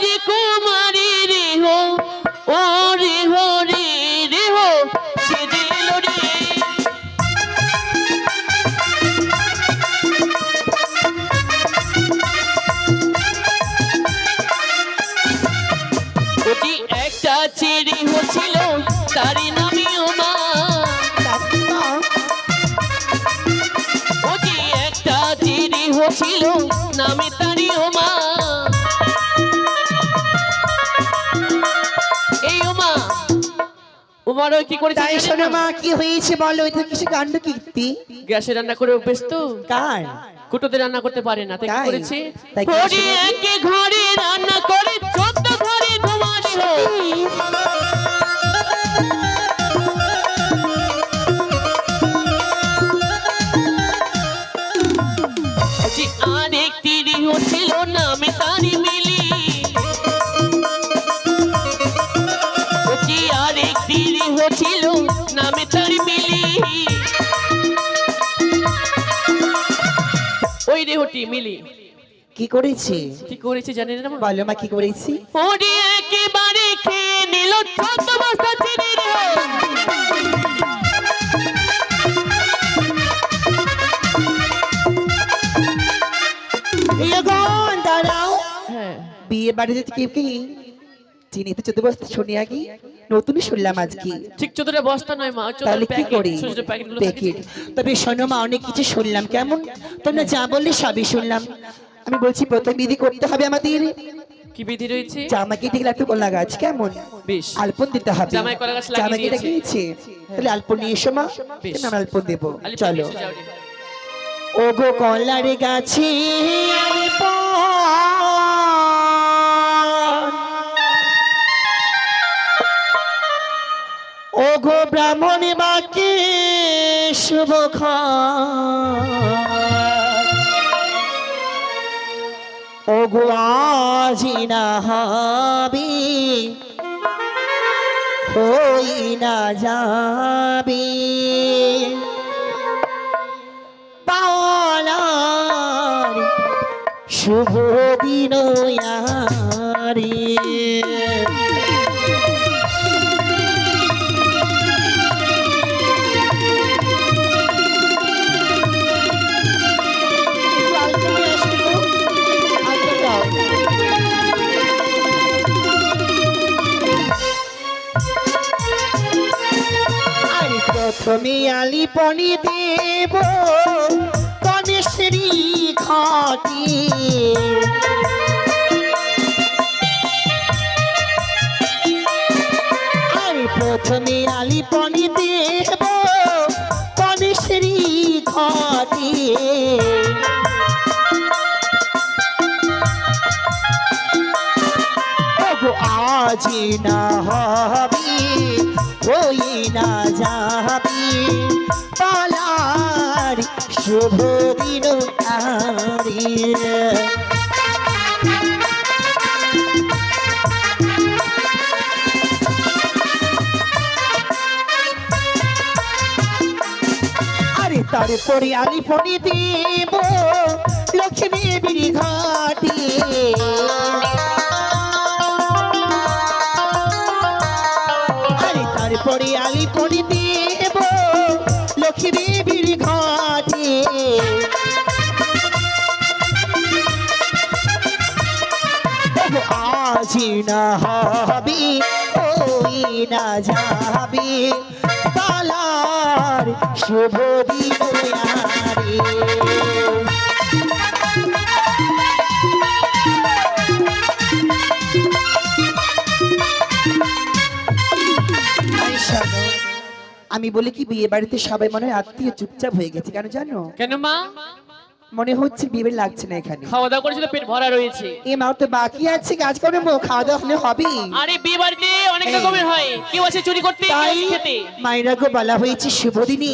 রাজকুমারী রে হো ও রে হো রে রে। হো সে দিল রে ওটি একটা ওমা। ওটি একটা চিড়ি হচ্ছিল নামে তারই ওমা। ওই কি করেছে তাই শোনো মা কি হয়েছে বলো? এটা কিসে কাণ্ড কীর্তি? গ্যাসে রান্না করে অভ্যেস তো কার? কুটোতে রান্না করতে পারে না তাই? করেছে? ঘরে রান্না করে চোদ্দ ঘরে ঘুমানি। রেহটি মিলি। কি করেছি? কি করেছি জানি না? বলো মা কি করেছি? ওরে একেবারে খেয়ে নিল চোদ্দ বস্তা চিনি রে হ্যাঁ। বিয়ে বাড়িতে কি কি? চিনিতে চোদ্দ বস্তা শুনি আগে নতুনই শুনলাম আজকে। ঠিক চোদ্দটা বস্তা নয় মা তাহলে কি করি? প্যাকেট তবে শোনো মা অনেক কিছু শুনলাম। কেমন? তোমরা যা বললে সবই শুনলাম। আমি বলছি প্রথম বিধি করতে হবে আমাদের। কি বিধি রয়েছে? জামাকে দেখলে একটু কলা গাছ কেমন? বেশ। আলপন দিতে হবে। জামাই কলা গাছ লাগিয়ে জামাকে দিয়েছে। তাহলে আলপন নিয়ে এসো মা আমরা আলপন দেবো? চলো। এসে যাও। ও গো কলার গাছে আলপন ব্রাহ্মণ বাকে শুভ আজি না হবে হই না যাবে। শুভ দিন প্রথমে আলিপনি দেব গণেশ্বরী ঘাটি। আরে প্রথমে আলিপনি দেব গণেশ্বরী ওগো, আজি না হবি, ওই আরি আরে তারপরে আলিফনি দেব লক্ষ্মী দেবীর ঘাটে না হবি ওই না যাবি। পালার শুভ আমি বলি কি বিয়ে বাড়িতে সবাই মনে হয় আত্মীয় চুপচাপ হয়ে গেছে, কেন জানো? কেন মা? মনে হচ্ছে বিয়ে লাগছে না এখানে। খাওয়া দাওয়া করেছিল পেট ভরা রয়েছে। এ মা তো বাকি আছে কাজ করে মো খাওয়া দাওয়া হলে হবে। আরে বিয়ে বাড়িতে অনেক রকমের হয়। কেউ আছে চুরি করতে কেউ তাই খেতে। মায়েরা গো বলা হয়েছে শুভদিনী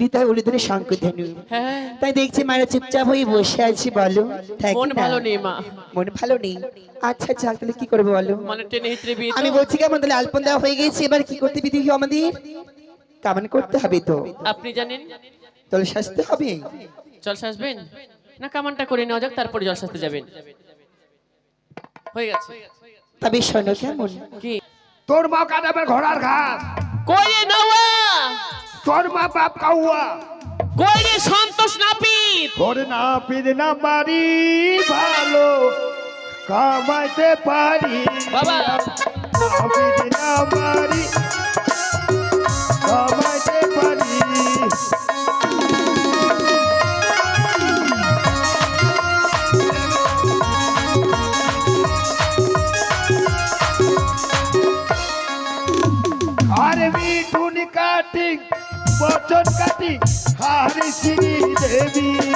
দিতে উলিধনে সংকোধনু হ্যাঁ তাই দেখছি মায়েরা চুপচাপ হয়ে বসে আছি বলো। মন ভালো নেই মা। মন ভালো নেই। আচ্ছা আচ্ছা তাহলে কি করব বলো? মানে টেনে হিচড়ে বিয়ে আমি বলছি কেমন তাহলে আলপন দেওয়া হয়ে গেছে এবার কি করতে বিধি আমাদের? কামান করতে হবে তো। আপনি জানেন? তাহলে সাজতে হবে। জল সাজবেন? না কামানটা করে নেওয়া যাক তারপরে জল সাজতে যাবেন। হয়ে গেছে। কেমন? কি? তোর মা ঘোড়ার ঘাস। তোর মা বাপ কাউয়া। কই সন্তোষ নাপিত? না মারি ভালো কামাইতে পারি। বাবা। না মারি কামাইতে পারি। কাটি হারি শ্রী দেবী।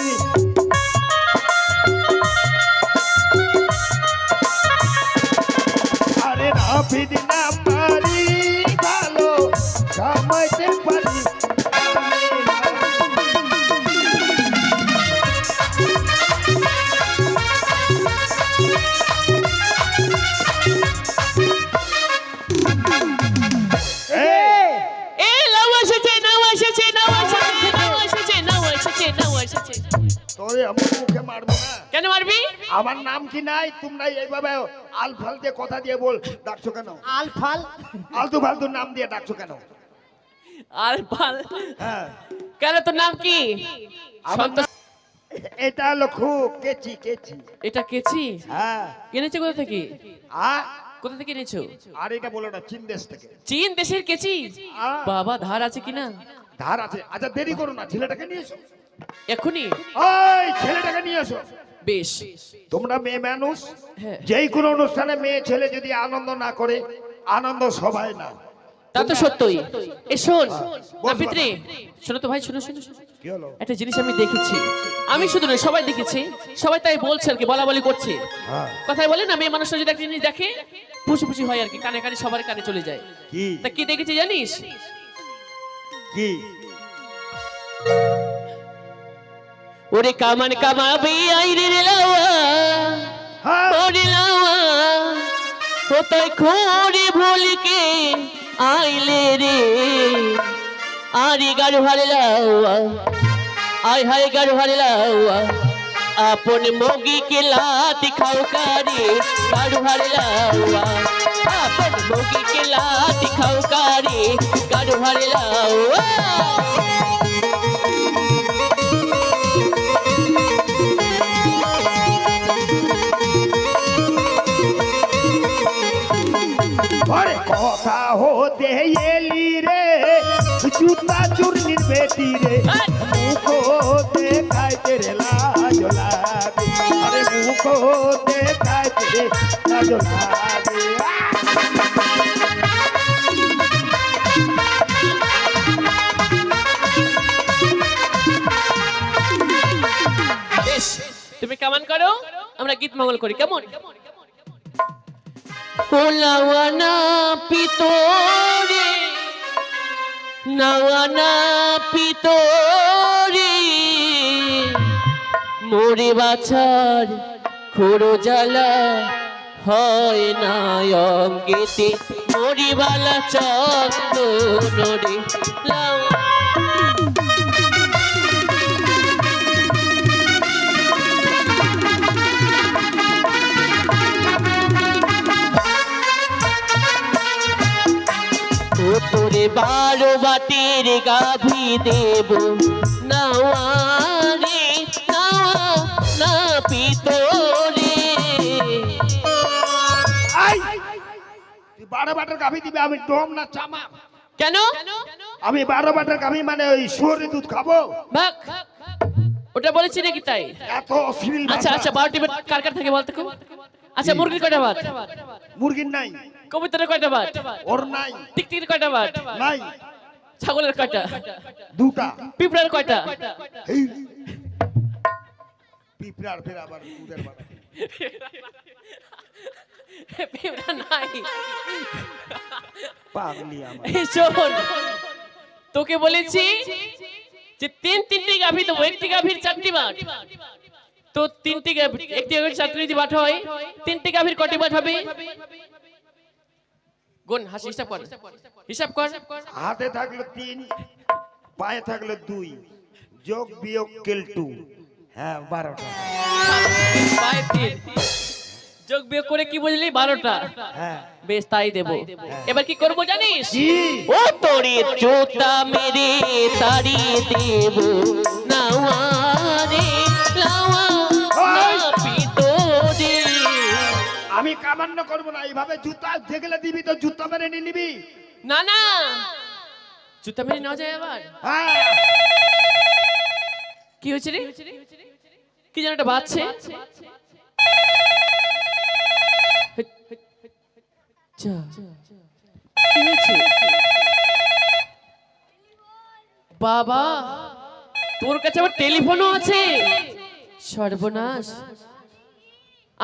আমার নাম কি নাই? তোমরা এইভাবে আলফাল দিয়ে কথা দিয়ে বল ডাকছো কেন? আল ফাল আলতু ফালতু নাম দিয়ে ডাকছো কেন? আর পাল হ্যাঁ। কেন তোর নাম কি? এটা হলো খুব কেচি কেচি। এটা কেছি হ্যাঁ। কিনেছো কোথা থেকে? আ কোথা থেকে এনেছো? আর এটা বলো না চীন দেশ থেকে। চীন দেশের কেচি? বাবা ধার আছে কিনা ধার আছে। আচ্ছা দেরি করো না ছেলেটাকে নিয়ে এসো। এখনই ওই ছেলেটাকে নিয়ে এসো। বেশ। তোমরা মেয়ে মানুষ? হ্যাঁ। যেই কোনো অনুষ্ঠানে মেয়ে ছেলে যদি আনন্দ না করে আনন্দ সবাই না। তা তো সত্যই। এ শোন বল, না শোনো তো ভাই শোনো শোনো শোনো। কি হলো? একটা জিনিস আমি দেখেছি। আমি শুধু নয় সবাই দেখেছি। সবাই তাই বলছে আর কি বলা বলি করছে। হ্যাঁ। কথায় বলে না মেয়ে মানুষটা যদি একটা জিনিস দেখে খুশি খুশি হয় আর কি কানে কানে সবার কানে চলে যায়। কি? তা কি দেখেছি জানিস? কি? ওরে কামান কামাবি আইরে লাওয়া। হ্যাঁ। ওরে লাওয়া। ও তাই খুঁড়ে ভুলকে আইলে রে। আপন মোগিকে লাতি খাও কারে ভারে লাওয়া। আপন মোগিকে লাতি খাও কারে ভারে লাওয়া। लावा কথা হতে এলি রে জুতা চুর্নির বেটি রে। মুখ দেখাইতে রে লাজ লাগে। আরে মুখ দেখাইতে রে লাজ লাগে। তুমি কেমন করো? আমরা গীত মঙ্গল করি কেমন? ওলাওয়ানা পিতরে, নাওয়ানা পিতরে, মোরে বাছার খোড়ো জ্বালা হয় না অঙ্গেতে। মরিবালা চন্দনরে লাও তোরে বারো বাটের গাভী দেব। নাওয়ারে নাওয়া না পিতরে বারো বাটার গাভি দিবি আমি ডোম না চামা। কেন? আমি বারো বাটার গাভি মানে ওই শুয়োরের দুধ খাব। ওটা বলেছি নাকি তাই? এত অশ্লীল আচ্ছা। আচ্ছা বারোটি কার কার থাকে বলতো? আচ্ছা মুরগির কয়টা বাট মুরগির নাই। কবুতরের কয়টা বাট ওর নাই। টিকটিকির কয়টা বাট নাই। ছাগলের কয়টা? দুটা। পিঁপড়ার কয়টা? এই। পিঁপড়ার ফের আবার দুধের পিঁপড়া নাই। পাগলি আমার। এই শোন তোকে বলেছি যে তিন তিনটি গাভী দেবো একটি গাভীর চারটি বাট। তো তিনটি গাভী একটি গাভীর চারটি যদি বাট হয় তিনটি গাভীর কটি বাট হবে? গুণ হাসি হিসাব কর। হিসাব কর। হাতে থাকল তিন পায়ে থাকল দুই যোগ বিয়োগ কেলটু হ্যাঁ বারোটা। পায়ে তিন। যোগ বিয়োগ করে কি বুঝলি? বারোটা। হ্যাঁ। বেশ তাই দেব। এবার কি করব জানিস? ও তোরে জোতা মেরে তাড়িয়ে দেব। আমি কামান্য করব না। এইভাবে জুতা দেখলে দিবি তো জুতা মেরে নিয়ে নিবি। না না। জুতা মেরে নেওয়া যায় আবার? হ্যাঁ। কি হয়েছে রে? কি যেন একটা বাজছে। বাবা তোর কাছে আবার টেলিফোনও আছে। সর্বনাশ।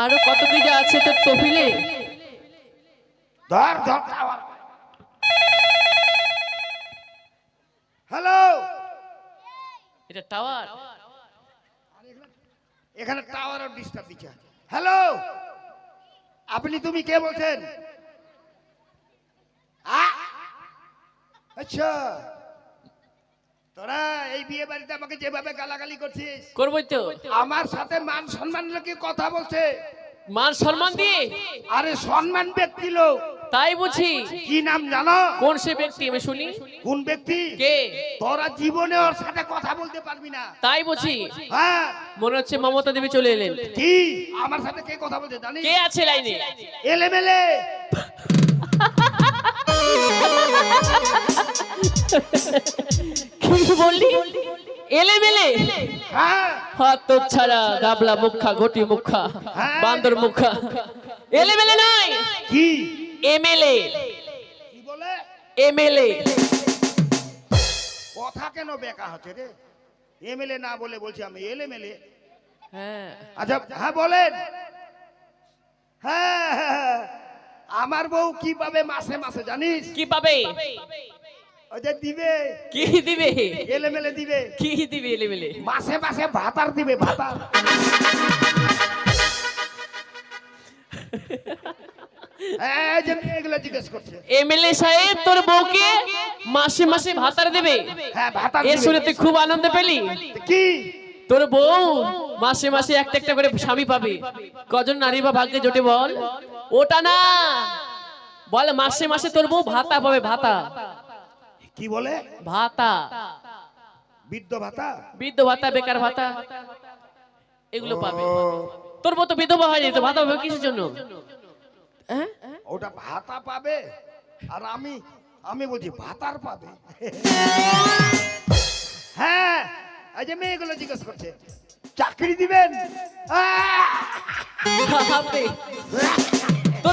আরও কত কি যে আছে তোর তফিলে ধর ধর হ্যালো এটা টাওয়ার। এখানে টাওয়ার ডিস্টার্ব দিচ্ছে। হ্যালো আপনি তুমি কে বলছেন? আচ্ছা। তোরা এই বিয়ে বাড়িতে আমাকে যেভাবে গালাগালি করছিস করবোই তো। আমার সাথে মান সম্মান রেখে কথা বলছে? মান সম্মান দিয়ে? আরে সম্মান ব্যক্তি লোক। তাই বুঝি। কি নাম জানো? কোন সে ব্যক্তি? আমি শুনি। কোন ব্যক্তি? কে? তোরা জীবনে ওর সাথে কথা বলতে পারবি না। তাই বুঝি। হ্যাঁ। মনে হচ্ছে মমতা দেবী চলে এলেন। কি? আমার সাথে কে কথা বলছে জানিস? কে আছে লাইনে? এলেমেলে। কি বললি? এলে মেলে? হ্যাঁ হাত ছাড়া গাবলা মুখা ঘটি মুখা। বান্দর মুখা। এলে মেলে কি? এমএলএ। কি বলে? এমএলএ। কথা কেন বেকা হচ্ছে রে? এমএলএ না বলে বলছি আমি এলএমএলএ হ্যাঁ। আচ্ছা হ্যাঁ বলেন। হ্যাঁ হ্যাঁ, হ্যাঁ। আমার বউ কি পাবে মাসে মাসে জানিস? কি পাবে দিবে। কি দিবে? এলেমেলে দিবে। কি দিবে মাসে মাসে ভাতার দিবে ভাতার। এমএলএ সাহেব তোর বউকে মাসে মাসে ভাতার দেবে? হ্যাঁ এ দিবে। শুনে তুই খুব আনন্দ পেলি? কি? তোর বউ মাসে মাসে একটা একটা করে স্বামী পাবে। কজন নারী বা ভাগ্যে জোটে বল? ওটা না। বলে মাসে মাসে তোর বউ ভাতা পাবে ভাতা কি বলে? ভাতা। বৃদ্ধ ভাতা? বৃদ্ধ ভাতা বেকার ভাতা। এগুলো পাবে। তোর বউ তো বিধবা হয়ে যেত ভাতা পাবে কিসের জন্য? হ্যাঁ? ওটা ভাতা পাবে? আর আমি আমি বলছি ভাতার পাবে। হ্যাঁ এই যে মেয়েগুলো জিজ্ঞেস করছে চাকরি দিবেন?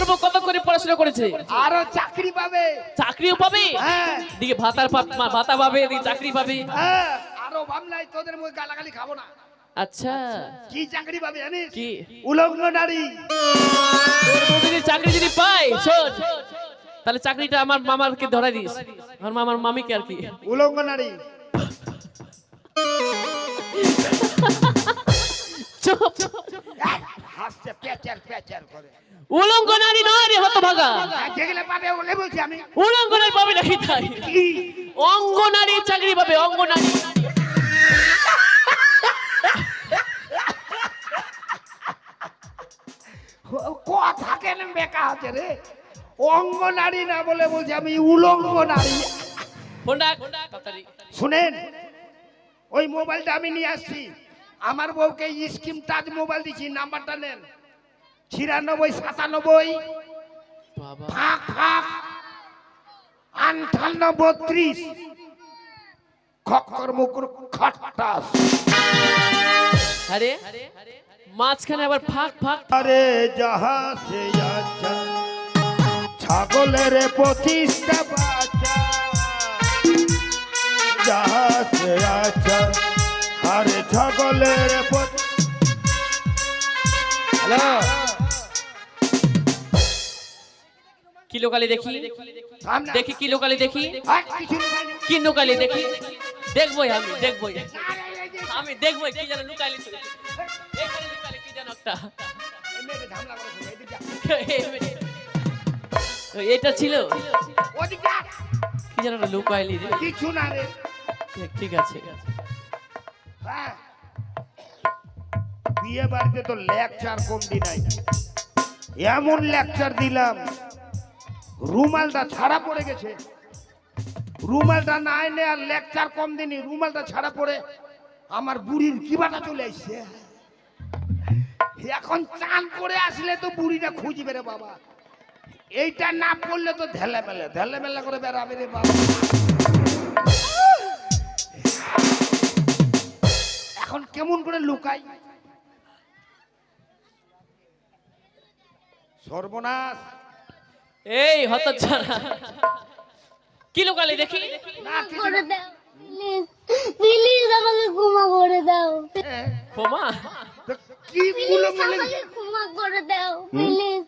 বউ কত করে পড়াশোনা করেছে? আরও চাকরি পাবে। চাকরিও পাবে? হ্যাঁ। দিকে ভাতার ভাতা পাবে এদিকে চাকরি পাবে। হ্যাঁ। আরও ভাবলাই তোদের মুখে গালাগালি খাব না। আচ্ছা। কি চাকরি পাবে জানিস? কি? উলঙ্গ নারী। যদি চাকরি যদি পায় শোন তাহলে চাকরিটা আমার মামারকে ধরাই দিস। আমার মামার মামিকে আর কি। উলঙ্গ নারী। চুপ। আহ, হাসছে পেচার পেচার করে। উলঙ্গ নারী নয় রে হতভাগা। যেগুলো পাবে ওগুলো বলছি আমি। উলঙ্গ নারী পাবে নাকি তাই? অঙ্গ নারী চাকরি পাবে অঙ্গ নারী কথা কেন বেকা হচ্ছে রে? অঙ্গ নারী না বলে বলছি আমি উলঙ্গ নারী শুনেন ওই মোবাইলটা আমি নিয়ে আসছি। আমার বউকে স্কিম টাচ মোবাইল দিচ্ছি নাম্বারটা নেন। ছিয়ানব্বই সাতানব্বই বাবা। ফাঁক ফাঁক আটান্ন বত্রিশ। খক্কর মুকুর খট্টাস। আরে মাঝখানে আবার ফাঁক ফাঁক। আরে যাহা সে আচ্ছা। ছাগলের প্রতিষ্ঠা বাঁচা যাহা সে আচ্ছা। আরে ছাগলের হ্যালো কি লোকালি দেখি? দেখি কি লোকালি দেখি? আর কি লোকালি দেখি? দেখবই আমি দেখবই। আমি দেখবই কি যেন লুকালি লুকালি কি যেন একটা। এটা ছিল? কি যেন লুকাইলি কিছু না রে। ঠিক আছে। হ্যাঁ। বিয়ে বাড়িতে তো লেকচার কমতি নাই। এমন লেকচার দিলাম। রুমালটা ছাড়া পড়ে গেছে। রুমালটা না এনে আর লেকচার কম দিনি রুমালটা ছাড়া পড়ে আমার বুড়ির কিবাটা চলে আসছে। এখন চান করে আসলে তো বুড়িটা খুঁজবে রে বাবা। এইটা না পড়লে তো ধেলে মেলে ধেলে মেলে করে বেড়াবে রে বাবা। এখন কেমন করে লুকাই? সর্বনাশ। এই হতচ্ছাড়া কি লোকালি দেখি? করে দাও প্লিজ প্লিজ আমাকে ক্ষমা করে দাও। ক্ষমা? কি বলে ক্ষমা করে দাও প্লিজ